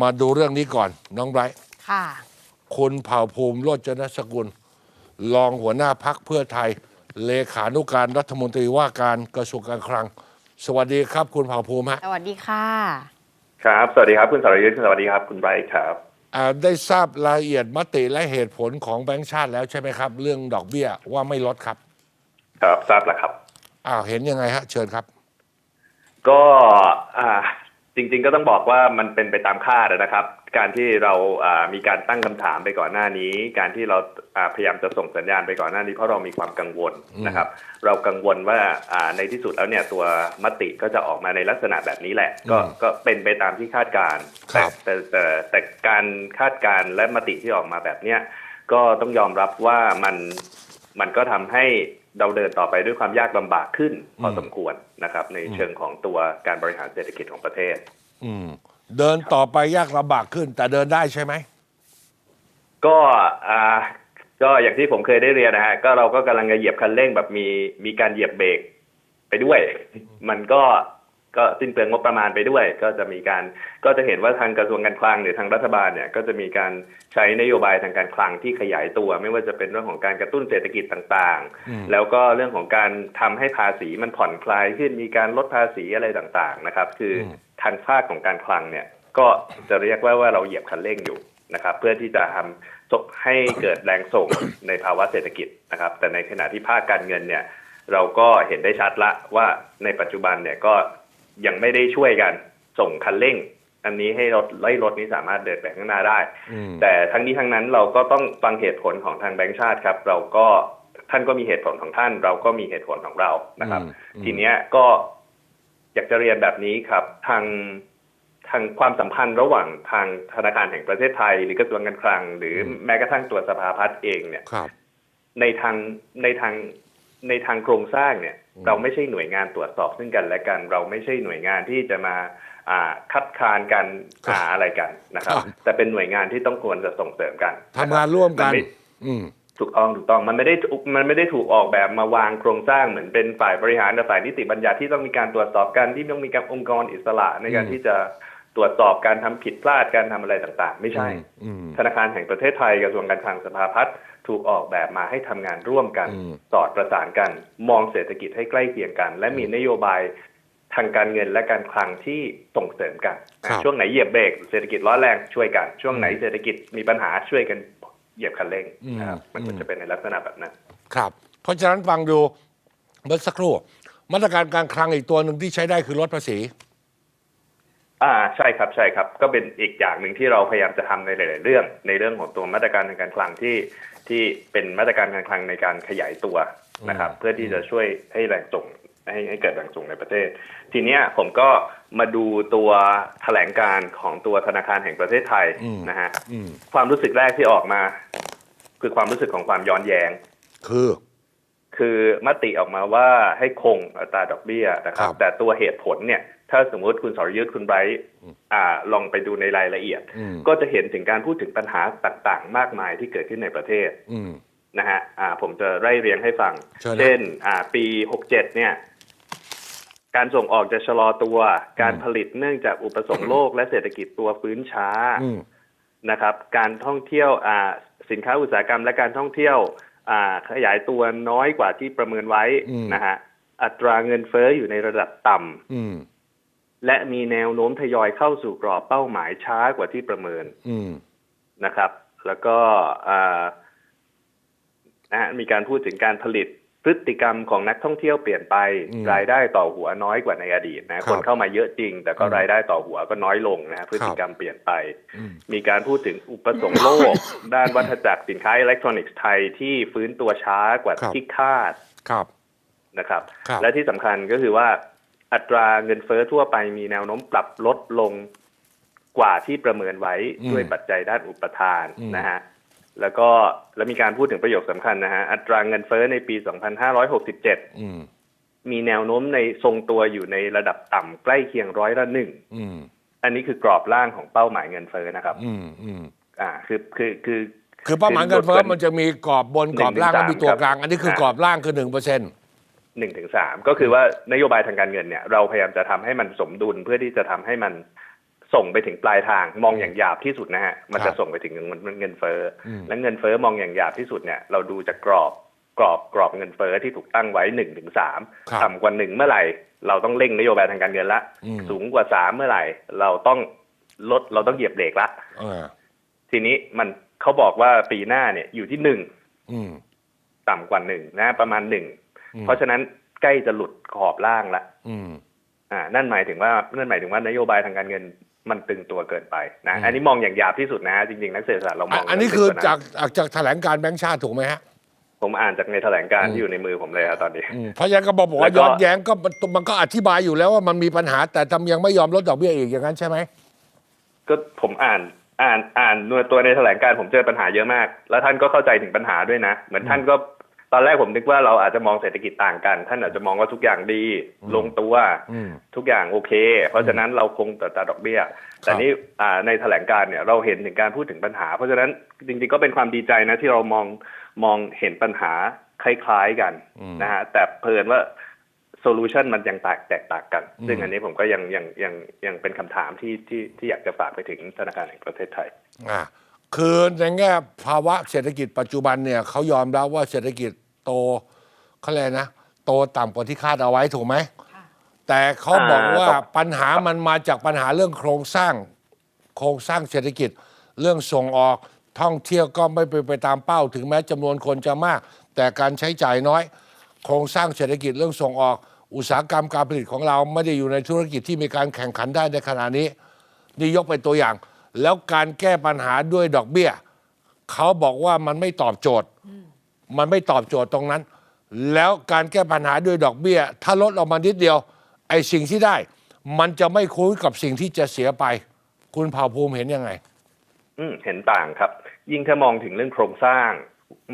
มาดูเรื่องนี้ก่อน น้องไบรท์ค่ะ คุณเผ่าภูมิโรจนสกุล รองหัวหน้าพักเพื่อไทย เลขานุการรัฐมนตรีว่าการกระทรวงการคลัง สวัสดีครับ คุณเผ่าภูมิฮะสวัสดีค่ะ ครับ สวัสดีครับคุณสรยุทธ์สวัสดีครับ คุณไบรท์ครับอ่าได้ทราบรายละเอียดมติและเหตุผลของแบงก์ชาติแล้วใช่ไหมครับ เรื่องดอกเบี้ยว่าไม่ลดครับ ครับทราบแล้วครับอ้าวเห็นยังไงฮะ เชิญครับ ก็อ่า จริง ๆ ก็ต้องบอกว่ามันเป็นไปตามคาดนะครับ การที่เราอ่ามีการตั้งคำถามไปก่อนหน้านี้ การที่เราอ่าพยายามจะส่งสัญญาณไปก่อนหน้านี้เพราะเรามีความกังวลนะครับ เรากังวลว่าอ่าในที่สุดแล้วเนี่ยตัวมติก็จะออกมาในลักษณะแบบนี้แหละ ก็อืมก็เป็นไปตามที่คาดการณ์ครัแต่บแต่แต่แต่การคาดการณ์และมติที่ออกมาแบบเนี้ยก็ต้องยอมรับว่ามัน มันก็ทำให้เราเดินต่อไปด้วยความยากลำบากขึ้นพอสมควรนะครับ ในเชิงของตัวการบริหารเศรษฐกิจของประเทศ อืมเดินต่อไปยากลำบากขึ้น แต่เดินได้ใช่ไหมก็อ่าก็อย่างที่ผมเคยได้เรียนนะฮะก็เราก็กำลังจะเหยียบคันเร่งแบบมีมีการเหยียบเบรกไปด้วย มันก็ ก็สิ้นเปลืองงบประมาณไปด้วย ก็จะมีการก็จะเห็นว่าทางกระทรวงการคลังหรือทางรัฐบาลเนี่ยก็จะมีการใช้นโยบายทางการคลังที่ขยายตัว ไม่ว่าจะเป็นเรื่องของการกระตุ้นเศรษฐกิจต่างอืมๆแล้วก็เรื่องของการทำให้ภาษีมันผ่อนคลายขึ้นมีการลดภาษีอะไรต่างๆนะครับ คืออมทางภาคของการคลังเนี่ยก็จะเรียกว่าว่าเราเหยียบคันเร่งอยู่นะครับ เพื่อที่จะทำส่งให้เกิดแรงส่งในภาวะเศรษฐกิจนะครับ แต่ในขณะที่ภาคการเงินเนี่ยเราก็เห็นได้ชัดละว่าในปัจจุบันเนี่ยก็ ยังไม่ได้ช่วยกันส่งคันเร่ง อันนี้ให้รถไล่รถนี้สามารถเดินไปข้างหน้าได้อืมแต่ทั้งนี้ทั้งนั้นเราก็ต้องฟังเหตุผลของทางแบงก์ชาติครับ เราก็ท่านก็มีเหตุผลของท่าน เราก็มีเหตุผลของเรานะครับอืมอืมทีเนี้ยก็อยากจะเรียนแบบนี้ครับ ทางทางความสัมพันธ์ระหว่างทางธนาคารแห่งประเทศไทย หรือกระทรวงการคลัง หรืออแม้กระทั่งตัวสภาพัฒน์เองเนี่ยครับในทางในทาง ในทางโครงสร้างเนี่ยอืมเราไม่ใช่หน่วยงานตรวจสอบซึ่งกันและกัน เราไม่ใช่หน่วยงานที่จะมาอ่าคัดค้านกันหาอะไรกันนะครับ แต่เป็นหน่วยงานที่ต้องควรจะส่งเสริมกันทำงานร่วมกันมันไม่อืมถูกต้องถูกต้องมันไม่ได้ถูกมันไม่ได้ถูกออกแบบมาวางโครงสร้างเหมือนเป็นฝ่ายบริหารกับฝ่ายนิติบัญญัติที่ต้องมีการตรวจสอบกันที่ต้องมีการองค์กรอิสระในการอืมที่จะตรวจสอบการทำผิดพลาดการทำอะไรต่าง ๆ ไม่ใช่อืมธนาคารแห่งประเทศไทยกระทรวงการคลังสภาพัฒน์ ถูกออกแบบมาให้ทำงานร่วมกันอืมสอดประสานกัน มองเศรษฐกิจให้ใกล้เคียงกัน และมีนโยบายทางการเงินและการคลังที่ส่งเสริมกันครับช่วงไหนเหยียบเบรกเศรษฐกิจร้อนแรงช่วยกัน ช่วงไหนอืมเศรษฐกิจมีปัญหาช่วยกันเหยียบคันเร่งอืมนะครับมันควรอืมจะเป็นในลักษณะแบบนั้น ครับ เพราะฉะนั้นฟังดูเมื่อสักครู่มาตรการการคลังอีกตัวหนึ่งที่ใช้ได้คือลดภาษี อ่าใช่ครับใช่ครับ ก็เป็นอีกอย่างหนึ่งที่เราพยายามจะทำในหลาย ๆ เรื่อง ในเรื่องของตัวมาตรการทางการคลังที่ ที่เป็นมาตรการการคลังในการขยายตัวนะครับอืมเพื่อที่จะช่วยให้แรงส่งให้ให้เกิดแรงส่งในประเทศ ทีเนี้ยผมก็มาดูตัวแถลงการของตัวธนาคารแห่งประเทศไทยอืมนะฮะอืมความรู้สึกแรกที่ออกมา คือความรู้สึกของความย้อนแยงคือ คือมติออกมาว่าให้คงอัตราดอกเบี้ยนะครับครับแต่ตัวเหตุผลเนี่ย ถ้าสมมุติคุณสรยุทธ์คุณไบรท์อ่าลองไปดูในรายละเอียดอืมก็จะเห็นถึงการพูดถึงปัญหาต่างๆ มากมายที่เกิดขึ้นในประเทศอืมนะฮะอ่าผมจะไล่เรียงให้ฟัง เชิญนะเช่นอ่าปี 67 เนี่ย การส่งออกจะชะลอตัว การผลิตเนื่องจากอุปสงค์โลกและเศรษฐกิจตัวฟื้นช้าอืมนะครับ การท่องเที่ยวอ่าสินค้าอุตสาหกรรมและการท่องเที่ยวอ่าขยายตัวน้อยกว่าที่ประเมินไว้อืมนะฮะอัตราเงินเฟ้ออยู่ในระดับต่ำอืม และมีแนวโน้มทยอยเข้าสู่กรอบเป้าหมายช้ากว่าที่ประเมินอืมนะครับ แล้วก็อ่านะฮะมีการพูดถึงการผลิตพฤติกรรมของนักท่องเที่ยวเปลี่ยนไปอืมรายได้ต่อหัวน้อยกว่าในอดีตครันะบคนเข้ามาเยอะจริง แต่ก็อืมรายได้ต่อหัวก็น้อยลงนะฮะพฤติกรรมเปลี่ยนไปอืมมีการพูดถึงอุปสงค์โลก ด้านวัฏจักรสินค้าอิเล็กทรอนิกส์ไทยที่ฟื้นตัวช้ากว่าครับที่คาดครับนะครับครับและที่สำคัญก็คือว่า อัตราเงินเฟ้อทั่วไปมีแนวโน้มปรับลดลงกว่าที่ประเมินไว้อืมด้วยปัจจัยด้านอุปทานอืมนะฮะแล้วก็แล้วมีการพูดถึงประโยคสำคัญนะฮะอัตราเงินเฟ้อในปี 2567อืมมีแนวโน้มในทรงตัวอยู่ในระดับต่ำใกล้เคียงร้อยละหนึ่งอืมอันนี้คือกรอบล่างของเป้าหมายเงินเฟ้อนะครับ อืมอืมอ่าคือคือคือคือเป้าหมายเงินเฟ้อมันจะมีกรอบบนกรอบล่างหนึ่และงถึงมีตัวสามกลาง อันนี้คือครับกรอบล่างคือหนึ่งเปอร์เซ็นต์ หนึ่งถึงสามก็คือว่านโยบายทางการเงินเนี่ย เราพยายามจะทำให้มันสมดุลเพื่อที่จะทำให้มันส่งไปถึงปลายทางมองอย่างหยาบที่สุดนะฮะมันครัจะบส่งไปถึงเงินเงินเฟ้ออมและเงินเฟ้อมองอย่างหยาบที่สุดเนี่ยเราดูจากกรอบกรอบกรอบเงินเฟ้อที่ถูกตั้งไว้หนึ่งถึงสามครับต่ำกว่าหนึ่งเมื่อไหร่ เราต้องเร่งนโยบายทางการเงินละอืมสูงกว่าสามเมื่อไหร่ เราต้องลดเราต้องเหยียบเบรกละอ่าทีนี้มันเขาบอกว่าปีหน้าเนี่ยอยู่ที่หนึ่งอืมต่ำกว่าหนึ่งนะ ประมาณหนึ่งอืม เพราะฉะนั้นใกล้จะหลุดขอบล่างละอืมอ่า นั่นหมายถึงว่านั่นหมายถึงว่านโยบายทางการเงินมันตึงตัวเกินไปนะอืมอันนี้มองอย่างหยาบที่สุดนะฮะจริงๆนักเศรษฐศาสตร์เรามอะองอันนี้ลึคือว่จากจากจากแถลงการแบงค์ชาติถูกไหมฮะผมอ่านจากในแถลงการณ์อืมที่อยู่ในมือผมเลยครับตอนนี้อืมเพราะฉะนั้นก็บอกบอกว่าแล้วก็ย้อนแย้งก็มันมันก็อธิบายอยู่แล้วว่ามันมีปัญหาแต่ทำยังไม่ยอมลดดอกเบี้ยอีกอย่างนั้นใช่ไหมก็ผมอ่านอ่านอ่านตัวในแถลงการณ์ผมเจอปัญหาเยอะมาก แล้วท่านก็เข้าใจถึงปัญหาด้วยนะ เหมือนท่านก็ต อนแรกผมนึกว่าเราอาจจะมองเศรษฐกิจต่างกัน ท่านอาจจะมองว่าทุกอย่างดีอืมลงตัวอืมทุกอย่างโอเค เพราะฉะนั้นเราคงอัตราดอกเบี้ย แต่นี่อ่าในแถลงการณ์เนี่ยเราเห็นถึงการพูดถึงปัญหา เพราะฉะนั้นจริงๆก็เป็นความดีใจนะที่เรามองมองเห็นปัญหาคล้ายๆกันอืมนะฮะแต่เพลินว่าโซลูชันมันยังแตกแตกต่างกันอืมซึ่งอันนี้ผมก็ยังยังยังยังเป็นคำถามที่ที่ที่อยากจะฝากไปถึงธนาคารแห่งประเทศไทยอ่าคือในแง่ภาวะเศรษฐกิจปัจจุบันเนี่ยเขายอมรับว่าเศรษฐกิจ โตเขาเลยกนะ โตต่ำกว่าที่คาดเอาไว้ถูกไหมค่ะแต่เขาบอกว่าอ่า ปัญหามันมาจากปัญหาเรื่องโครงสร้าง โครงสร้างเศรษฐกิจ เรื่องส่งออกท่องเที่ยวก็ไม่เป็นไปตามเป้าถึงแม้จำนวนคนจะมาก แต่การใช้จ่ายน้อย โครงสร้างเศรษฐกิจเรื่องส่งออก อุตสาหกรรมการผลิตของเราไม่ได้อยู่ในธุรกิจที่มีการแข่งขันได้ในขณะนี้ นี่ยกเป็นตัวอย่าง แล้วการแก้ปัญหาด้วยดอกเบี้ย เขาบอกว่ามันไม่ตอบโจทย์ มันไม่ตอบโจทย์ตรงนั้น แล้วการแก้ปัญหาด้วยดอกเบี้ย ถ้าลดออกมานิดเดียว ไอ้สิ่งที่ได้ มันจะไม่คุ้มกับสิ่งที่จะเสียไป คุณเผ่าภูมิเห็นยังไง อืมเห็นต่างครับ ยิ่งถ้ามองถึงเรื่องโครงสร้าง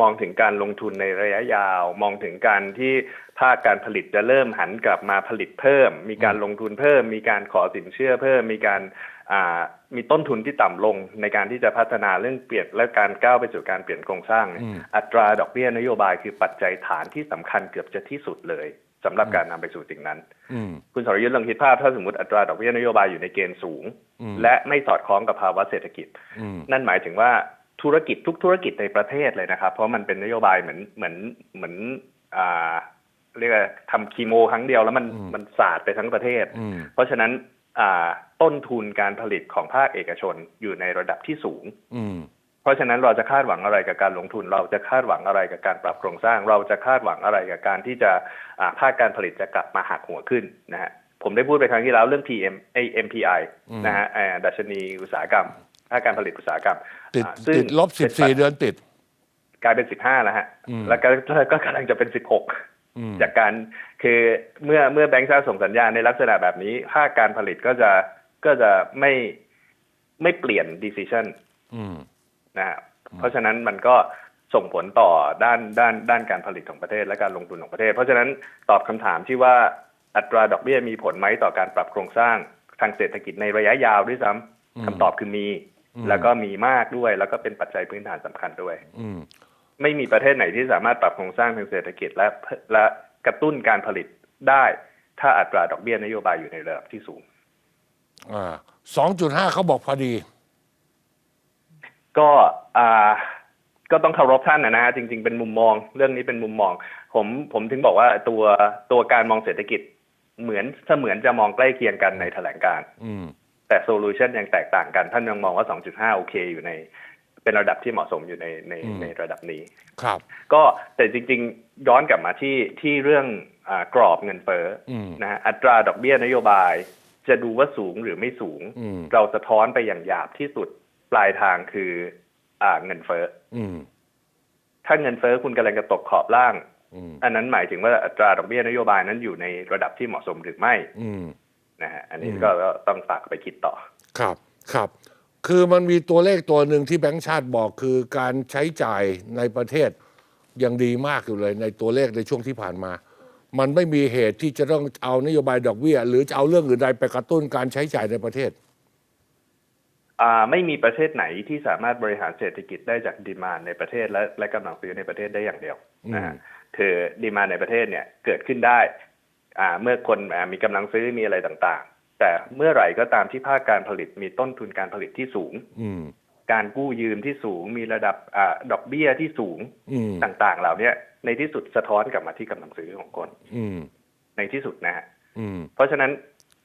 มองถึงการลงทุนในระยะยาว มองถึงการที่ภาคการผลิตจะเริ่มหันกลับมาผลิตเพิ่ม มีการลงทุนเพิ่ม มีการขอสินเชื่อเพิ่ม มีการ มีต้นทุนที่ต่ำลงในการที่จะพัฒนาเรื่องเปลี่ยนและการก้าวไปสู่การเปลี่ยนโครงสร้างเนี่ยอืมอัตราดอกเบี้ยนโยบายคือปัจจัยฐานที่สำคัญเกือบจะที่สุดเลยสำหรับการนำไปสู่สิ่งนั้นอืมคุณสรยุทธ์ลองคิดภาพถ้าสมมติอัตราดอกเบี้ยนโยบายอยู่ในเกณฑ์สูงอืมและไม่สอดคล้องกับภาวะเศรษฐกิจอืมนั่นหมายถึงว่าธุรกิจทุกธุรกิจในประเทศเลยนะครับ เพราะมันเป็นนโยบายเหมือนเหมือนเหมือนอ่าเรียกว่าทำคีโมครั้งเดียวแล้วมันอืมมันสาดไปทั้งประเทศอืมเพราะฉะนั้นอ่า ต้นทุนการผลิตของภาคเอกชนอยู่ในระดับที่สูง อืมเพราะฉะนั้นเราจะคาดหวังอะไรกับการลงทุน เราจะคาดหวังอะไรกับการปรับโครงสร้าง เราจะคาดหวังอะไรกับการที่จะอ่าภาคการผลิตจะกลับมาหักหัวขึ้นนะฮะผมได้พูดไปครั้งที่แล้วเรื่อง PM ไอ้ MPI อืมนะฮะอ่าดัชนีอุตสาหกรรมภาคการผลิตอุตสาหกรรมติดอ่าซึ่งติดลบสิบสี่เดือนติด กลายเป็นสิบห้าแล้วฮะอืมแล้วก็ก็กำลังจะเป็นสิบหกอืมจากการคือเมื่อเมื่อแบงก์ชาติส่งสัญญาณในลักษณะแบบนี้ ภาคการผลิตก็จะ ก็จะไม่ไม่เปลี่ยน decision อืมนะฮะเพราะฉะนั้นมันก็ส่งผลต่อด้านด้านด้านการผลิตของประเทศและการลงทุนของประเทศ เพราะฉะนั้นตอบคำถามที่ว่าอัตราดอกเบี้ยมีผลไหมต่อการปรับโครงสร้างทางเศรษฐกิจในระยะยาวด้วยซ้อืมำคำตอบคือมีอืมแล้วก็มีมากด้วย แล้วก็เป็นปัจจัยพื้นฐานสำคัญด้วย อืมไม่มีประเทศไหนที่สามารถปรับโครงสร้างทางเศรษฐกิจและและกระตุ้นการผลิตได้ ถ้าอัตราดอกเบี้ยนโยบายอยู่ในระดับที่สูงอ่า สองจุดห้าเขาบอกพอดี ก็อ่าก็ต้องเคารพท่านนะนะฮะจริง ๆ เป็นมุมมอง เรื่องนี้เป็นมุมมอง ผมผมถึงบอกว่าตัวตัวการมองเศรษฐกิจเหมือนเสมือนจะมองใกล้เคียงกันในแถลงการณ์อืมแต่โซลูชันยังแตกต่างกัน ท่านยังมองว่า 2.5 โอเคอยู่ใน เป็นระดับที่เหมาะสมอยู่ในในอืมในระดับนี้ครับ ก็แต่จริง ๆ ย้อนกลับมาที่ที่เรื่องอากรอบเงินเฟ้ออมนะฮะอัตราดอกเบี้ยนโยบาย จะดูว่าสูงหรือไม่สูงอืมเราสะท้อนไปอย่างหยาบที่สุดปลายทางคือ อ่าเงินเฟ้ออืมถ้าเงินเฟ้อคุณกำลังจะตกขอบล่างอืมอันนั้นหมายถึงว่าอัตราดอกเบี้ยนโยบายนั้นอยู่ในระดับที่เหมาะสมหรือไม่อืมนะฮะอันนี้อืมก็ก็ต้องฝากไปคิดต่อ ครับครับ คือมันมีตัวเลขตัวหนึ่งที่แบงก์ชาติบอกคือการใช้จ่ายในประเทศยังดีมากอยู่เลยในตัวเลขในช่วงที่ผ่านมา มันไม่มีเหตุที่จะต้องเอานโยบายดอกเบี้ย หรือจะเอาเรื่องอื่นใดไปกระตุ้นการใช้จ่ายในประเทศ อ่าไม่มีประเทศไหนที่สามารถบริหารเศรษฐกิจได้จากดีมานในประเทศและและกำลังซื้อในประเทศได้อย่างเดียวนะฮะอืมคือดีมานในประเทศเนี่ยเกิดขึ้นได้ อ่า เมื่อคนอ่ามีกำลังซื้อมีอะไรต่างแต่เมื่อไหร่ก็ตามที่ภาคการผลิตมีต้นทุนการผลิตที่สูงอืม การกู้ยืมที่สูง มีระดับอาดอกเบี้ยที่สูงอืมต่างๆ เหล่าเนี้ยในที่สุดสะท้อนกลับมาที่กำลังซื้อของคนอืมในที่สุดนะฮะอืมเพราะฉะนั้น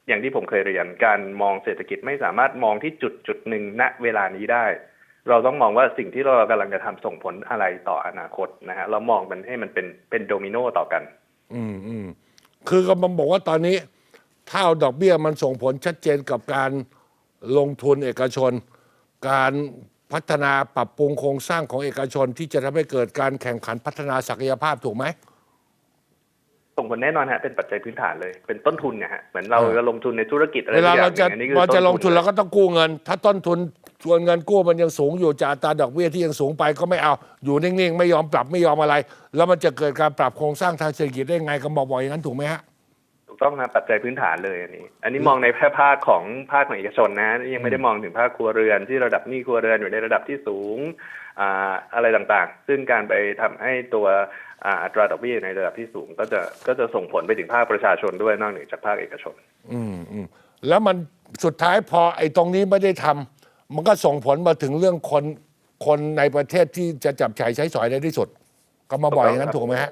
อย่างที่ผมเคยเรียนการมองเศรษฐกิจไม่สามารถมองที่จุดจุดหนึ่งณเวลานี้ได้ เราต้องมองว่าสิ่งที่เรากำลังจะทำส่งผลอะไรต่ออนาคตนะฮะเรามองมันให้มันเป็นเป็นโดมิโนต่อกัน อืมอืมคือกำลังบอกว่าตอนนี้ถ้าเอาดอกเบี้ยมันส่งผลชัดเจนกับการลงทุนเอกชน การพัฒนาปรับปรุงโครงสร้างของเอกชนที่จะทำให้เกิดการแข่งขันพัฒนาศักยภาพถูกไหมส่งผลแน่นอนฮะเป็นปัจจัยพื้นฐานเลยเป็นต้นทุนเนี่ยฮะเหมือนเราเออจะลงทุนในธุรกิจอะไรเวลาสักอย่เรางหจะนึ่งอันนี้คือเราจะลงทุนยเราก็ต้องกู้เงิน ถ้าต้นทุนส่วนเงินกู้มันยังสูงอยู่จากอัตราดอกเบี้ยที่ยังสูงไปก็ไม่เอา อยู่นิ่งๆ ไม่ยอมปรับไม่ยอมอะไร แล้วมันจะเกิดการปรับโครงสร้างทางเศรษฐกิจได้ไงก็บอกบอกอย่างนั้นถูกไหมฮะถูก ต้องนะปัจจัยพื้นฐานเลยอันนี้ อันนี้มองในแค่ภาคของภาคของเอกชนนะ ยังไม่ได้มองถึงภาคครัวเรือนที่ระดับหนี้ครัวเรือนอยู่ในระดับที่สูงอ่าอะไรต่างๆ ซึ่งการไปทำให้ตัวอ่าอัตราดอกเบี้ยในระดับที่สูง ก็จะก็จะส่งผลไปถึงภาคประชาชนด้วยนอกเหนือจากภาคเอกชน อืมอืมแล้วมันสุดท้ายพอไอ้ตรงนี้ไม่ได้ทำมันก็ส่งผลมาถึงเรื่องคนคนในประเทศที่จะจับจ่ายใช้สอยได้ที่สุด ก็มาบ่อยอย่างนั้นถูถูกกต้องไหมครับฮะ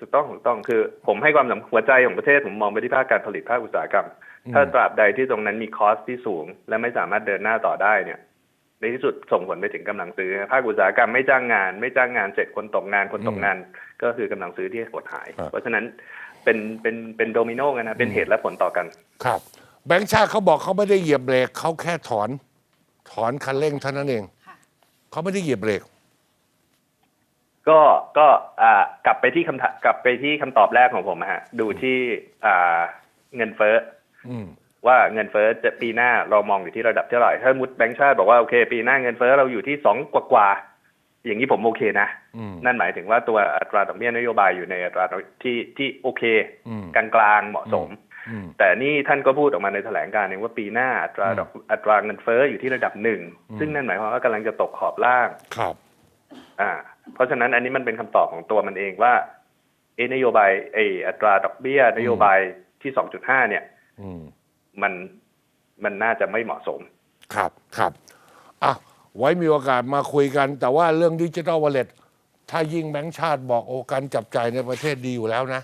ถูกต้องถูกต้องคือ ผมให้ความสำคัญหัวใจของประเทศผมมองไปที่ภาคการผลิตภาคอุตสาหกรรม ถ้าตราบใดที่ตรงนั้นมีคอสที่สูง และไม่สามารถเดินหน้าต่อได้เนี่ย ในที่สุดส่งผลไปถึงกำลังซื้อ ภาคอุตสาหกรรมไม่จ้างงาน ไม่จ้างงานเสร็จคนตกงานคนตกงาน ก็คือกำลังซื้อที่หดหายครับเพราะฉะนั้นเป็นเป็นเป็นโดมิโนกันนะเป็นเหตุและผลต่อกัน ครับ แบงค์ชาติเขาบอกเขาไม่ได้เหยียบเบรกเขาแค่ถอน ถอนคันเร่งเท่านั้นเองค่ะเขาไม่ได้เหยียบเบรก ก็ก็อ่ากลับไปที่คำถามกลับไปที่คำตอบแรกของผมอะฮะดูที่อ่าเงินเฟ้ออืมว่าเงินเฟ้อจะปีหน้าเรามองอยู่ที่ระดับเท่าไหร่ถ้ามุดแบงก์ชาติบอกว่าโอเค ปีหน้าเงินเฟ้อเราอยู่ที่สองกว่ากว่าๆอย่างนี้ผมโอเคนะอืมนั่นหมายถึงว่าตัวอัตราดอกเบี้ยนโยบายอยู่ในอัตราดอกที่ที่โอเคอืมกลางๆเหมาะสมอืมแต่นี่ท่านก็พูดออกมาในแถลงการณ์เองว่าปีหน้าอัตราดอกอัตราเงินเฟ้ออยู่ที่ระดับหนึ่งอืมซึ่งนั่นหมายความว่ากำลังจะตกขอบล่างครับ อ่า เพราะฉะนั้นอันนี้มันเป็นคำตอบของตัวมันเองว่าเอะนโยบายไออัตราดอกเบี้ย นโยบายที่สองจุดห้าเนี่ยอืมมันมันน่าจะไม่เหมาะสม ครับครับอะไว้มีโอกาสมาคุยกัน แต่ว่าเรื่องดิจิทัลวอลเล็ตถ้ายิ่งแบงค์ชาติบอกโอการจับจ่ายในประเทศดีอยู่แล้วนะ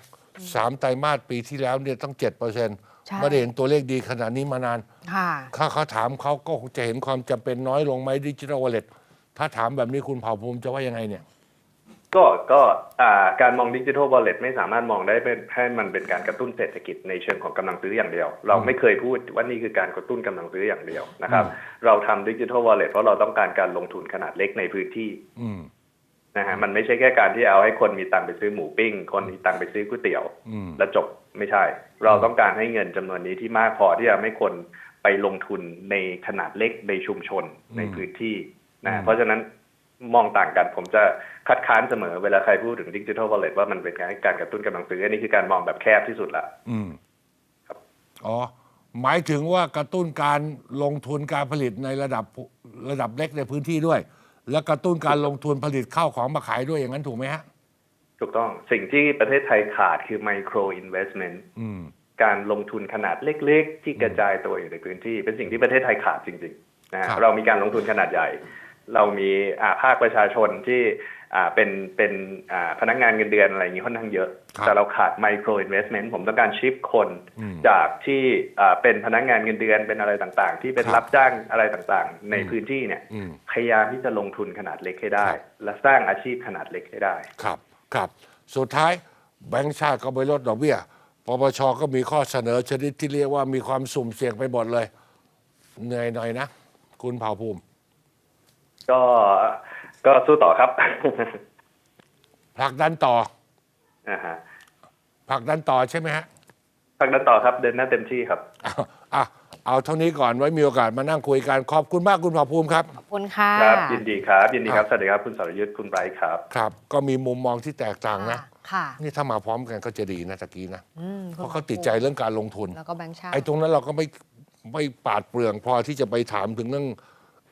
สามไตรมาสปีที่แล้วเนี่ยต้องเจ็ดเปอร์เซ็นต์ใช่ไม่ได้เห็นตัวเลขดีขนาดนี้มานานค่ะถ้าเขาถามเขาก็คงจะเห็นความจำเป็นน้อยลงไหมดิจิทัลวอลเล็ตถ้าถามแบบนี้คุณเผ่าภูมิจะว่ายังไงเนี่ย ก็ก็อ่าการมองดิจิทัลวอลเล็ตไม่สามารถมองได้เป็นให้มันเป็นการกระตุ้นเศรษฐกิจในเชิงของกำลังซื้ออย่างเดียว เราไม่เคยพูดว่านี่คือการกระตุ้นกำลังซื้ออย่างเดียวนะครับ เราทำดิจิทัลวอลเล็ตเพราะเราต้องการการลงทุนขนาดเล็กในพื้นที่อืมนะฮะมันไม่ใช่แค่การที่เอาให้คนมีตังค์ไปซื้อหมูปิ้ง คนมีตังค์ไปซื้อก๋วยเตี๋ยวอืมแล้วจบไม่ใช่ เราต้องการให้เงินจำนวนนี้ที่มากพอที่จะให้คนไปลงทุนในขนาดเล็กในชุมชนในพื้นที่อืนะมเพราะฉะนั้น มองต่างกัน ผมจะคัดค้านเสมอเวลาใครพูดถึงดิจิทัลวอลเล็ตว่ามันเป็นการการกระตุ้นกำลังซื้ออันนี้คือการมองแบบแคบที่สุดละอืมครับอ๋อหมายถึงว่ากระตุ้นการลงทุนการผลิตในระดับระดับเล็กในพื้นที่ด้วย และกระตุ้นการลงทุนผลิตข้าวของมาขายด้วยอย่างนั้นถูกไหมฮะ ถูกต้องสิ่งที่ประเทศไทยขาดคือไมโครอินเวสเมนต์อืมการลงทุนขนาดเล็ก ๆ ที่กระจายตัวอยู่ในพื้นที่ เป็นสิ่งที่ประเทศไทยขาดจริงๆนะฮะครับเรามีการลงทุนขนาดใหญ่ เรามีอ่าภาคประชาชนที่อ่าเป็นเป็นอ่าพนักงานเงินเดือนอะไรอย่างนี้ค่อนข้างเยอะครับแต่เราขาดไมโครอินเวสเมนต์ผมต้องการชิปคนอืมจากที่อ่าเป็นพนักงานเงินเดือนเป็นอะไรต่างๆ ที่เป็นครับรับจ้างอะไรต่างๆ ในอืมพื้นที่เนี่ยอืมพยายามที่จะลงทุนขนาดเล็กให้ได้ครับและสร้างอาชีพขนาดเล็กให้ได้ ครับครับสุดท้ายแบงก์ชาติก็ไปลดดอกเบี้ยปปชก็มีข้อเสนอชนิดที่เรียกว่ามีความสุ่มเสี่ยงไปหมดเลยเหนื่อยหน่อยนะ คุณเผ่าภูมิ ก็ก็สู้ต่อครับผลักดันต่อนะฮะผลักดันต่อใช่ไหมฮะพักนั้นต่อครับเดินหน้าเต็มที่ครับเอาอะเอาเท่านี้ก่อนไว้มีโอกาสมานั่งคุยกันขอบคุณมากคุณเผ่าภูมิครับ ขอบคุณค่ะครับยินดีครับ ยินดีครับสวัสดีครับคุณสรยุทธ์คุณไบรท์ครับ ครับ ก็มีมุมมองที่แตกต่างนะ ค่ะ นี่ถ้ามาพร้อมกันก็จะดีนะตะกี้นะอืมเพราะเขาติดใจเรื่องการลงทุน แล้วก็แบงค์ชาติ ไอ้ตรงนั้นเราก็ไม่ไม่ปราดเปรื่องพอที่จะไปถามถึงเรื่อง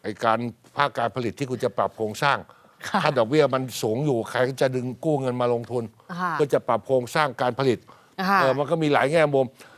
ไอ้การภาคการผลิตที่คุณจะปรับโครงสร้าง ค่ะถ้าดอกเบี้ยมันสูงอยู่ใครก็จะดึงกู้เงินมาลงทุน ค่ะก็จะปรับโครงสร้างการผลิตค่ะ เออมันก็มีหลายแง่มุม